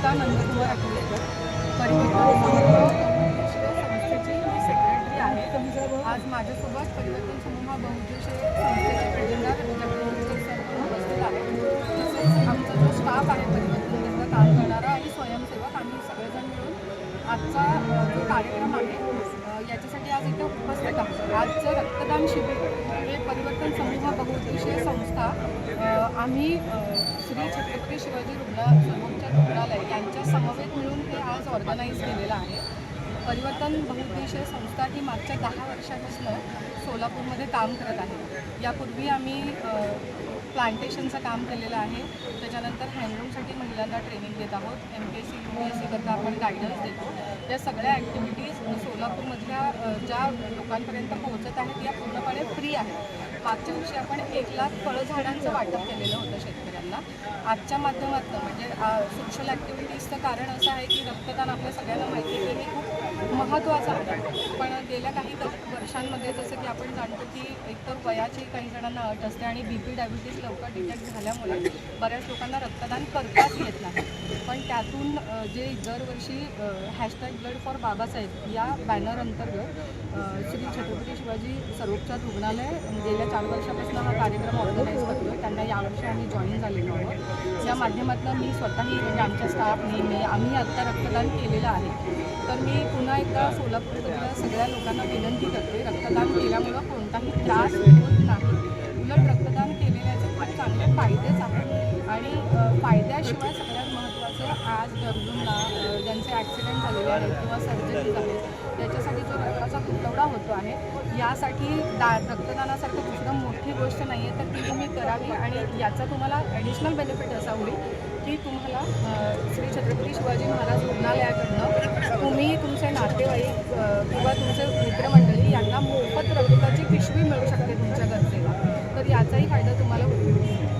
सुनीता नंदकुमार आठवलेकर. परिवर्तन संस्थेची मी सेक्रेटरी आहे. आज माझ्यासोबत परिवर्तन समूह बहुउद्देशीय संस्थेचे प्रेझेंटर सर उपस्थित तसेच आमचा जो स्टाफ आहे परिवर्तन काम करणारा आणि स्वयंसेवक आम्ही सगळेजण मिळून आजचा जो कार्यक्रम आहे याच्यासाठी आज इथे उपस्थित आहोत. आजचं रक्तदान शिबिर हे परिवर्तन समूह बहुउद्देशीय संस्था आम्ही श्री छत्रपती शिवाजी रुग्णा त्यांच्या यांच्या समवेत मिळून हे आज ऑर्गनाईज केलेलं आहे. परिवर्तन बहुउद्देशीय संस्था ही मागच्या दहा वर्षापासून सोलापूरमध्ये काम करत आहे. यापूर्वी आम्ही प्लांटेशनचं काम केलेलं आहे. त्याच्यानंतर हँडलूमसाठी महिलांना ट्रेनिंग देत आहोत. M P S C U P S सीकरता आपण गायडन्स देतो. या सगळ्या ॲक्टिव्हिटीज सोलापूरमधल्या ज्या लोकांपर्यंत पोहोचत आहेत या पूर्णपणे फ्री आहेत. मागच्या वर्षी आपण एक लाख फळझाडांचं वाटप केलेलं होतं शेतकऱ्यांना. आजच्या माध्यमातून म्हणजे सोशल ॲक्टिव्हिटीजचं कारण असं आहे की रक्तदान आपल्या सगळ्यांना माहिती आहे की हे खूप महत्त्वाचं आहे. पण गेल्या काही वर्षांमध्ये जसं की आपण जाणतो की एकतर वयाची काही जणांना अट असते आणि बी पी डायबिटीज लवकर डिटेक्ट झाल्यामुळे बऱ्याच लोकांना रक्तदान करताच येत नाही. पण त्यातून जे दरवर्षी हॅशटॅग ब्लड फॉर बाबासाहेब या बॅनर अंतर्गत श्री छत्रपती शिवाजी सर्वोपचार रुग्णालय गेल्या चार वर्षापासून हा कार्यक्रम ऑर्गनाईज करतो त्यांना यावर्षी आम्ही जॉईन झालेलो आहोत. या माध्यमातून मी स्वतःही म्हणजे आमच्या स्टाफनी मी आम्ही आत्ता रक्तदान केलेलं आहे. तर मी पुन्हा एकदा सोलापूरमधल्या सगळ्या लोकांना विनंती करते रक्तदान केल्यामुळं कोणताही त्रास होत नाही. उलट रक्तदान केलेल्याचे खूप चांगले फायदेच आहेत. आणि फायद्याशिवाय सगळ्यात महत्त्वाचं आज गरजूंना ज्यांचे ॲक्सिडेंट झालेले आहेत किंवा सर्जरी झाले त्याच्यासाठी जो रक्ताचा तुटवडा होतो आहे यासाठी दा रक्तदानासारखं दुसरं मोठी गोष्ट नाही आहे तर ती तुम्ही करावी आणि याचा तुम्हाला ॲडिशनल बेनिफिट असा होईल की तुम्हाला श्री छत्रपती शिवाजी महाराज रुग्णालयाकडनं तुम्ही तुमचे नातेवाईक किंवा तुमचे मित्रमंडळी यांना मोफत रक्ताची पिशवी मिळू शकते तुमच्या गरजेला. तर याचाही फायदा तुम्हाला होईल.